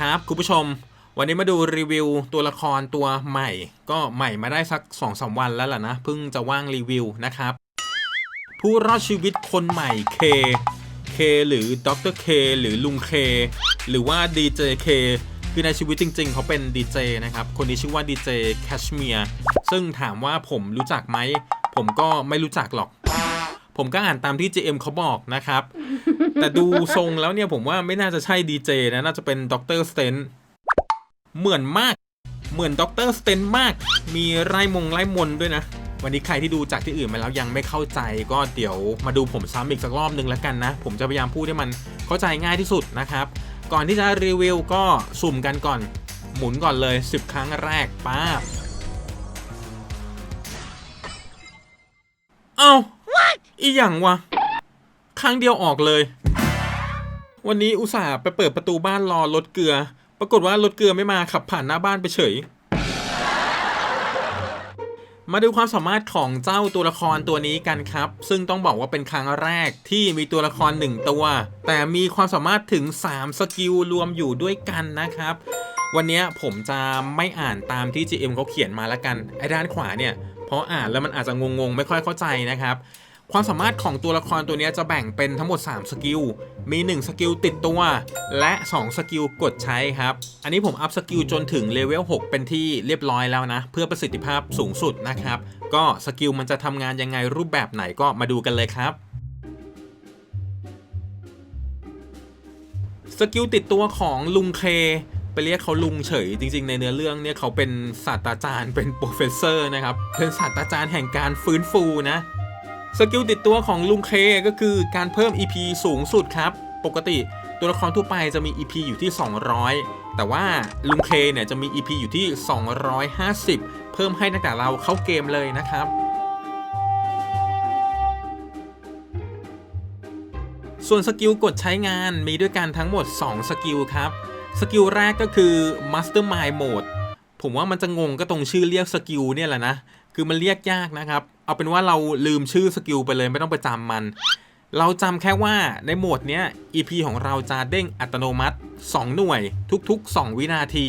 ครับคุณผู้ชม วันนี้มาดูรีวิวตัวละครตัวใหม่ ก็ใหม่มาได้สัก2อสวันแล้วล่ะนะเพิ่งจะว่างรีวิวนะครับ ผู้รอดชีวิตคนใหม่เคเคหรือดรเคหรือลุงเคหรือว่าดีเจเคคือในชีวิตจริง ๆ เขาเป็นดีเจนะครับ คนนี้ชื่อว่าดีเจแคชเมียร์ซึ่งถามว่าผมรู้จักไหม ผมก็ไม่รู้จักหรอก ผมก็อ่านตามที่ JM เขาบอกนะครับ แต่ดูทรงแล้วเนี่ยผมว่าไม่น่าจะใช่ดีเจนะ น่าจะเป็นดรสเตนเหมือนมาก เหมือนดรสเตนมาก มีไร่มงไร่มนด้วยนะ วันนี้ใครที่ดูจากที่อื่นมาแล้วยังไม่เข้าใจ ก็เดี๋ยวมาดูผมซ้ำอีกสักรอบหนึ่งแล้วกันนะ ผมจะพยายามพูดให้มันเข้าใจง่ายที่สุดนะครับ ก่อนที่จะรีวิวก็สุ่มกันก่อน หมุนก่อนเลย 10 ครั้งแรกป้าบ เอ้า อีหยังวะครั้งเดียวออกเลย วันนี้อุตส่าห์ไปเปิดประตูบ้านรอรถเกลือ ปรากฏว่ารถเกลือไม่มาขับผ่านหน้าบ้านไปเฉย มาดูความสามารถของเจ้าตัวละครตัวนี้กันครับ ซึ่งต้องบอกว่าเป็นครั้งแรกที่มีตัวละคร 1 ตัว แต่มีความสามารถถึง 3 สกิลรวมอยู่ด้วยกันนะครับ วันนี้ผมจะไม่อ่านตามที่ GM เขาเขียนมาแล้วกัน ไอ้ด้านขวาเนี่ยพราะอ่านแล้วมันอาจจะงงๆ ไม่ค่อยเข้าใจนะครับ ความสามารถของตัวละครตัวนี้จะแบ่งเป็นทั้งหมด 3 สกิล มี 1 สกิลติดตัว และ 2 สกิลกดใช้ครับ อันนี้ผมอัพสกิลจนถึงเลเวล 6 เป็นที่เรียบร้อยแล้วนะ เพื่อประสิทธิภาพสูงสุดนะครับ ก็สกิลมันจะทำงานยังไงรูปแบบไหนก็มาดูกันเลยครับสกิลติดตัวของลุงเค ไปเรียกเขาลุงเฉย จริง ๆ ในเนื้อเรื่องเนี่ยเขาเป็นศาสตราจารย์เป็นโปรเฟสเซอร์นะครับเป็นศาสตราจารย์แห่งการฟื้นฟูนะ สกิลติดตัวของลุงเคก็คือการเพิ่ม EP สูงสุดครับ ปกติตัวละครทั่วไปจะมี EP อยู่ที่ 200 แต่ว่าลุงเคเนี่ยจะมี EP อยู่ที่ 250 เพิ่มให้ตั้งแต่เราเข้าเกมเลยนะครับ ส่วนสกิลกดใช้งานมีด้วยกันทั้งหมด 2 สกิลครับ สกิลแรกก็คือ Mastermind Mode ผมว่ามันจะงงก็ตรงชื่อเรียกสกิลเนี่ยแหละนะ คือมันเรียกยากนะครับ เอาเป็นว่าเราลืมชื่อสกิลไปเลยไม่ต้องไปจำมัน เราจำแค่ว่าในโหมดเนี้ย EP ของเราจะเด้งอัตโนมัติ 2 หน่วยทุกๆ 2 วินาที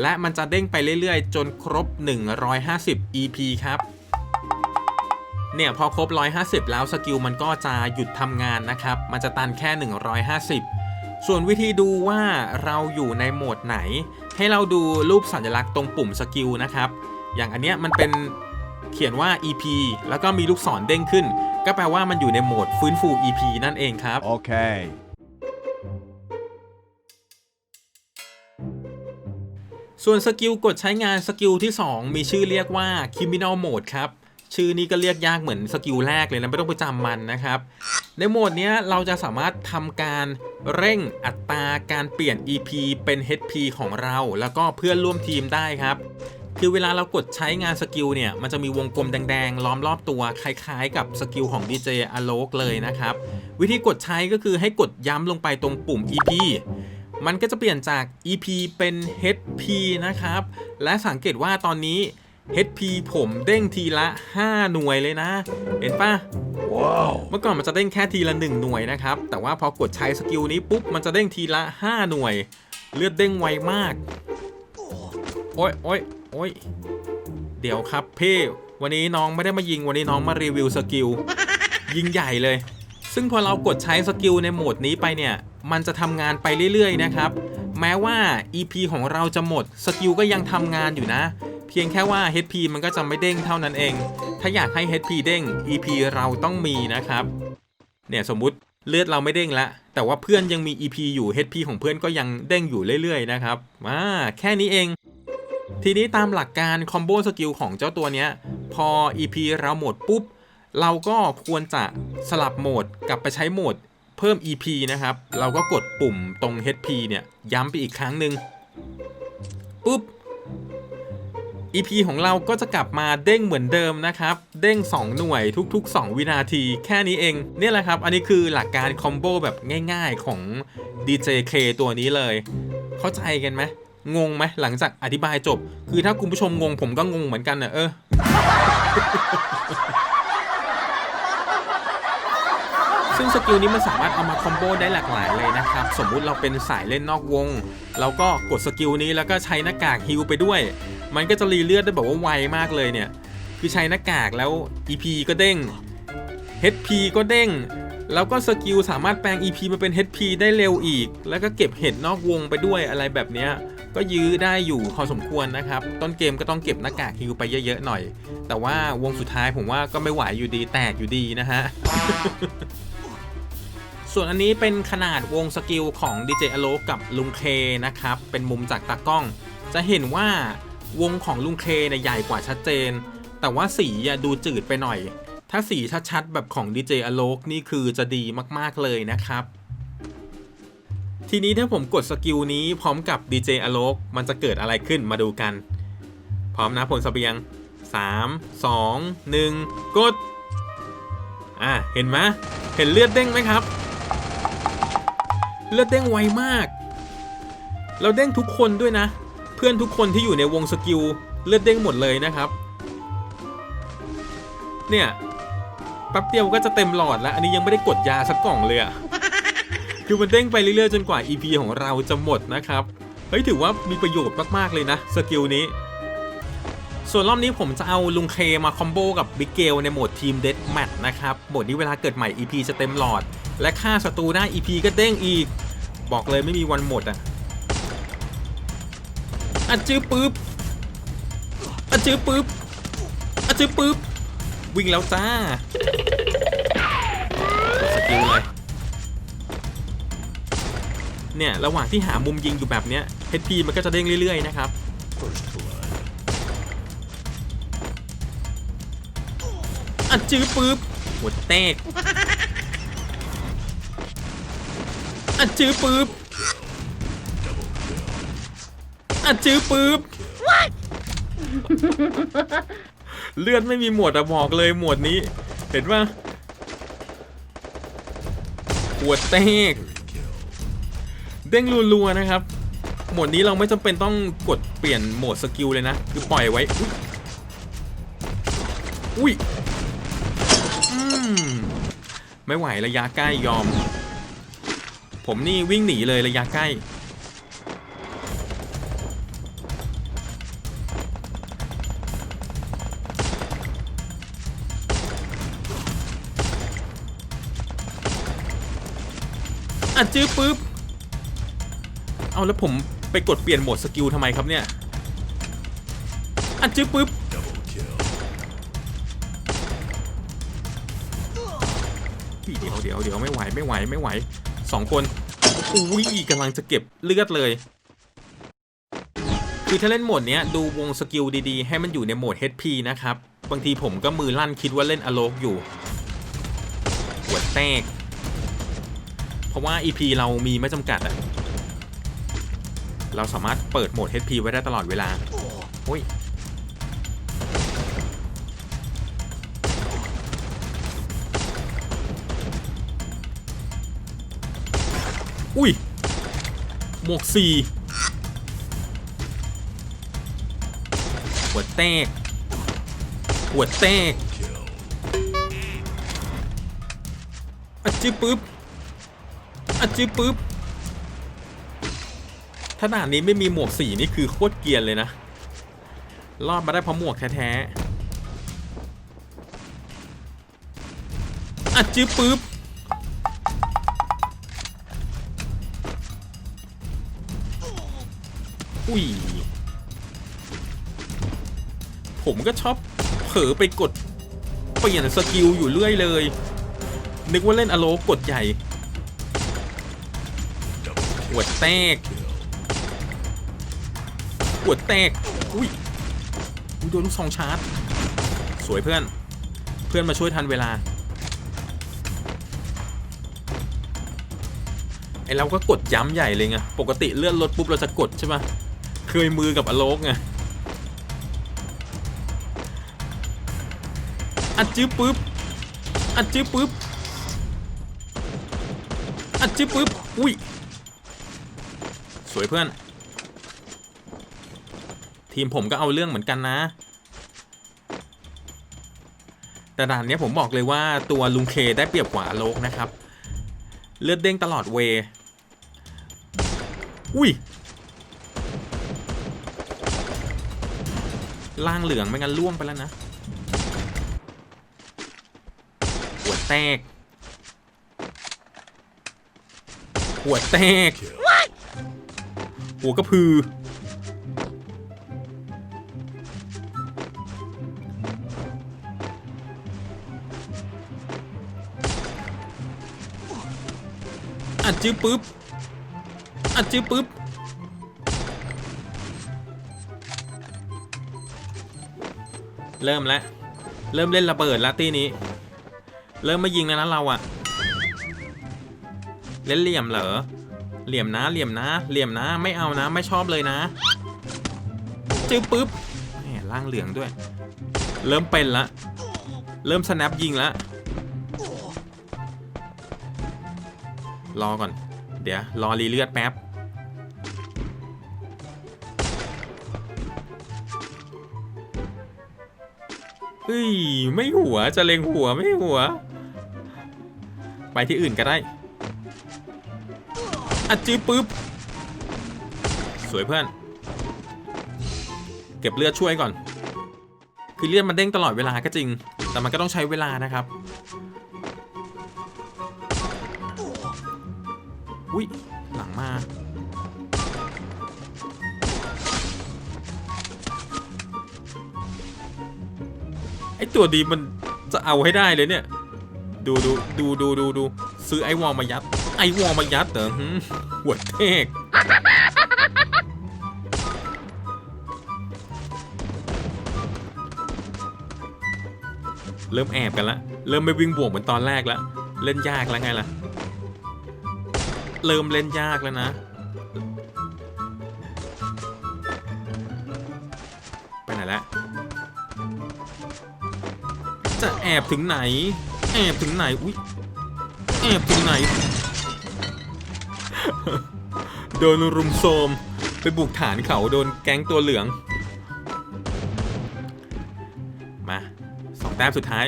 และมันจะเด้งไปเรื่อยๆ จนครบ 150 EP ครับเนี่ยพอครบ 150 แล้วสกิลมันก็จะหยุดทำงานนะครับ มันจะตันแค่ 150 ส่วนวิธีดูว่าเราอยู่ในโหมดไหน ให้เราดูรูปสัญลักษณ์ตรงปุ่มสกิลนะครับ อย่างอันเนี้ยมันเป็น เขียนว่า EP แล้วก็มีลูกศรเด้งขึ้น ก็แปลว่ามันอยู่ในโหมดฟื้นฟู EP นั่นเองครับ Okay. ส่วนสกิลกดใช้งานสกิลที่ 2 มีชื่อเรียกว่า Criminal Mode ครับ ชื่อนี้ก็เรียกยากเหมือนสกิลแรกเลยนะ ไม่ต้องไปจำมันนะครับ ในโหมดเนี้ยเราจะสามารถทำการเร่งอัตราการเปลี่ยน EP เป็น HP ของเรา แล้วก็เพื่อนร่วมทีมได้ครับ คือเวลาเรากดใช้งานสกิลเนี่ย มันจะมีวงกลมแดงๆ ล้อมรอบตัว คล้ายๆ กับสกิลของ DJ a l o k เลยนะครับ วิธีกดใช้ก็คือให้กดย้ำลงไปตรงปุ่ม EP มันก็จะเปลี่ยนจาก EP เป็น HP นะครับ และสังเกตว่าตอนนี้ HP ผมเด้งทีละ 5 หน่วยเลยนะ เห็นปะ Whoa. เมื่อก่อนมันจะเด้งแค่ทีละ 1 หน่วยนะครับ แต่ว่าพอกดใช้สกิลนี้ปุ๊บ มันจะเด้งทีละ 5 หน่วย เลือดเด้งไวมาก โอ้ยโอ้ย โอ้ย เดี๋ยวครับเพ่วันนี้น้องไม่ได้มายิงวันนี้น้องมารีวิวสกิลยิงใหญ่เลย ซึ่งพอเรากดใช้สกิลในโหมดนี้ไปเนี่ย มันจะทำงานไปเรื่อย ๆ นะครับ แม้ว่า EP ของเราจะหมดสกิลก็ยังทำงานอยู่นะ เพียงแค่ว่า HP มันก็จะไม่เด้งเท่านั้นเอง ถ้าอยากให้ HP เด้ง EP เราต้องมีนะครับ เนี่ยสมมุติเลือดเราไม่เด้งล้วแต่ว่าเพื่อนยังมี EP อยู่ HP ของเพื่อนก็ยังเด้งอยู่เรื่อย ๆ นะครับอ่าแค่นี้เอง ทีนี้ตามหลักการคอมโบสกิลของเจ้าตัวเนี้ย พอ EP เราหมดปุ๊บ เราก็ควรจะสลับโหมดกลับไปใช้โหมดเพิ่ม EP นะครับ เราก็กดปุ่มตรง HP เนี่ย ย้ำไปอีกครั้งหนึ่งปุ๊บ EP ของเราก็จะกลับมาเด้งเหมือนเดิมนะครับ เด้ง 2 หน่วยทุก ๆ 2 วินาที แค่นี้เองเนี่ยแหละครับ อันนี้คือหลักการคอมโบแบบง่าย ๆของ DJK ตัวนี้เลย เข้าใจกันไหม งงไหมหลังจากอธิบายจบ คือถ้าคุณผู้ชมงงผมก็งงเหมือนกันเนอะเออซึ่งสกิลนี้มันสามารถเอามาคอมโบได้หลากหลายเลยนะครับ สมมุติเราเป็นสายเล่นนอกวง เราก็กดสกิลนี้แล้วก็ใช้หน้ากากฮิลไปด้วย มันก็จะรีเลือดได้แบบว่าไวมากเลยเนี่ย คือใช้หน้ากากแล้ว EP ก็เด้ง HP ก็เด้ง แล้วก็สกิลสามารถแปลง EP มาเป็น HP ได้เร็วอีก แล้วก็เก็บเห็ดนอกวงไปด้วยอะไรแบบเนี้ย ก็ยื้อได้อยู่พอสมควรนะครับ ต้นเกมก็ต้องเก็บหน้ากากฮิลไปเยอะๆหน่อย แต่ว่าวงสุดท้ายผมว่าก็ไม่ไหวอยู่ดีแตกอยู่ดีนะฮะ ส่วนอันนี้เป็นขนาดวงสกิลของ DJ a l o กับลุงเคนะครับ เป็นมุมจากตากล้อง จะเห็นว่าวงของลุงเคเนี่ยใหญ่กว่าชัดเจน แต่ว่าสีดูจืดไปหน่อย ถ้าสีชัดๆแบบของ DJ a l o นี่คือจะดีมากๆเลยนะครับ ทีนี้ถ้าผมกดสกิลนี้พร้อมกับ DJ a l o มันจะเกิดอะไรขึ้นมาดูกัน พร้อมนะผลเสบียง 3 2 1 กด อะ เห็นไหมเห็นเลือดเด้งไหมครับ เลือดเด้งไวมาก เราเด้งทุกคนด้วยนะ เพื่อนทุกคนที่อยู่ในวงสกิลเลือดเด้งหมดเลยนะครับ เนี่ยแป๊บเดียวก็จะเต็มหลอดแล้ว อันนี้ยังไม่ได้กดยาสักกล่องเลยอะ คือมันเด้งไปเรื่อยๆจนกว่า EP ของเราจะหมดนะครับ เฮ้ยถือว่ามีประโยชน์มากๆเลยนะสกิลนี้ ส่วนรอบนี้ผมจะเอาลุงเคมาคอมโบกับบิ๊กเกลในโหมดทีมเด t แมทนะครับโหมดนี้เวลาเกิดใหม่ EP จะเต็มหลอด และฆ่าศัตรูได้ EP ก็เด้งอีก บอกเลยไม่มีวันหมดอะอัดจื้อปึ๊บอัดจื้อปึ๊บอัดจื้อปึ๊บวิ่งแล้วจ้าสกิลเลย เนี่ยระหว่างที่หามุมยิงอยู่แบบเนี้ย HP มันก็จะเด้งเรื่อยๆนะครับอัดจื้อปึ๊บหัวแตกอัดจื้อปึ๊บอัดจื้อปึ๊บเลือดไม่มีหมวดอะบอกเลยหมวดนี้ เห็นปะหัวแตกเด้งรัวๆนะครับ โหมดนี้เราไม่จำเป็นต้องกดเปลี่ยนโหมดสกิลเลยนะ คือปล่อยไว้ อุ้ยอืมไม่ไหวระยะใกล้ยอม ผมนี่วิ่งหนีเลยระยะใกล้อัดจื้อปุ๊บ เอาแล้วผมไปกดเปลี่ยนโหมดสกิลทำไมครับเนี่ยอัดจื้อปุ๊บเดี๋ยวเดี๋ยวเดี๋ยวไม่ไหวไม่ไหวไม่ไหวสองคนอุ้ยกำลังจะเก็บเลือดเลย คือถ้าเล่นโหมดเนี้ยดูวงสกิลดีๆ ให้มันอยู่ในโหมด HP นะครับ บางทีผมก็มือลั่นคิดว่าเล่นอโลกอยู่หัวแตก เพราะว่า EP เรามีไม่จำกัดอะ เราสามารถเปิดโหมด HP ไว้ได้ตลอดเวลาโอ้ยอุ้ยหมวกสี่หัวแตกหัวแตกอัดจื้ปึ๊บอัดจื้ปึ๊บ ถ้าดนี้ไม่มีหมวกสีนี่คือโคตรเกียนเลยนะ รอดมาได้เพราะหมวกแท้ๆอัดจื้อปึ๊บอุ้ย ผมก็ชอบเผลอไปกด เปลี่ยนสกิลอยู่เรื่อยเลย นึกว่าเล่นอโลกดใหญ่หัวแตก หัวแตก อุ้ยอุ๊ยโดนลูกซองชาร์จ สวยเพื่อน เพื่อนมาช่วยทันเวลา ไอเราก็กดย้ำใหญ่เลยไง ปกติเลื่อนรถปุ๊บเราจะกดใช่ปะเคยมือกับอโลกไงอัดจื้อปุ๊บ อัดจื้อปุ๊บ อัดจื้อปุ๊บ อุ้ย สวยเพื่อน ทีมผมก็เอาเรื่องเหมือนกันนะ แต่ด่านนี้ผมบอกเลยว่าตัวลุงเคได้เปรียบกว่าโลกนะครับ เลือดเด้งตลอดเว อุ้ยล่างเหลืองไม่งั้นล่วงไปแล้วนะ หัวแตก หัวแตก หัวกระพือ อัดจื้อปุ๊บ อัดจื้อปุ๊บ เริ่มแล้ว เริ่มเล่นระเบิดแล้วตีนี้ เริ่มมายิงแล้วนะเราอะเล่นเหลี่ยมเหรอ เหลี่ยมนะ เหลี่ยมนะ เหลี่ยมนะ ไม่เอานะ ไม่ชอบเลยนะ จื้อปุ๊บแหมล่างเหลืองด้วย เริ่มเป็นละ เริ่มสแนปยิงละ รอก่อน เดี๋ยว รอรีเลือดแป๊บ เฮ้ย ไม่หัว จะเล็งหัวไม่หัว ไปที่อื่นก็ได้อัดจื้อปุ๊บ สวยเพื่อน เก็บเลือดช่วยก่อน คือเลือดมันเด้งตลอดเวลาก็จริง แต่มันก็ต้องใช้เวลานะครับ อุ้ยหลังมาไอตัวดีมันจะเอาให้ได้เลยเนี่ย ดูดูดูดูดูดูซื้อไอวอลมายัด ไอวอลมายัดเหรอหัวเทกเริ่มแอบกันละ เริ่มไม่วิ่งบวกเหมือนตอนแรกละ เล่นยากแล้วไงล่ะ เริ่มเล่นยากแล้วนะ ไปไหนแล้วจะแอบถึงไหน แอบถึงไหน อุ้ยแอบถึงไหน โดนรุมโทรมไปบุกฐานเขาโดนแก๊งตัวเหลือง มาสองแต้มสุดท้าย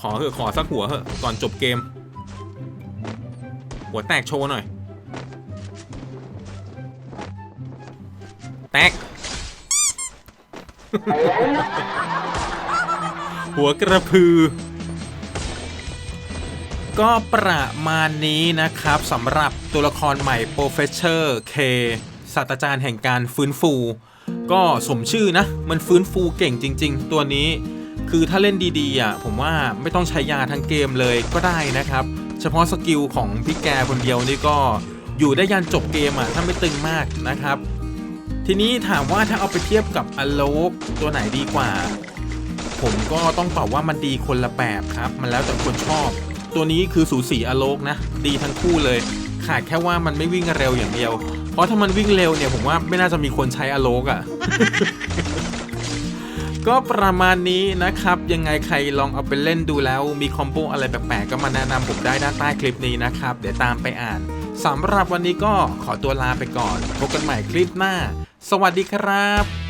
ขอเถอะขอสักหัวเถอะก่อนจบเกม หัวแตกโชว์หน่อย แตก หัวกระพือ ก็ประมาณนี้นะครับสำหรับตัวละครใหม่ Professor K ศาสตราจารย์แห่งการฟื้นฟู ก็สมชื่อนะ มันฟื้นฟูเก่งจริง ๆ ตัวนี้คือถ้าเล่นดีๆอะผมว่าไม่ต้องใช้ยาทั้งเกมเลยก็ได้นะครับ เฉพาะสกิลของพี่แกคนเดียวนี่ก็อยู่ได้ยันจบเกมอะถ้าไม่ตึงมากนะครับ ทีนี้ถามว่าถ้าเอาไปเทียบกับอโลกตัวไหนดีกว่า ผมก็ต้องตอบว่ามันดีคนละแบบครับ มันแล้วแต่คนชอบ ตัวนี้คือสูสีอโลกนะ ดีทั้งคู่เลย ขาดแค่ว่ามันไม่วิ่งเร็วอย่างเดียว เพราะถ้ามันวิ่งเร็วเนี่ยผมว่าไม่น่าจะมีคนใช้อโลกอะ่ะ ก็ประมาณนี้นะครับ ยังไงใครลองเอาไปเล่นดูแล้ว มีคอมโบอะไรแปลกๆ ก็มาแนะนำผมได้ด้านใต้คลิปนี้นะครับ เดี๋ยวตามไปอ่านสำหรับวันนี้ก็ขอตัวลาไปก่อน พบกันใหม่คลิปหน้า สวัสดีครับ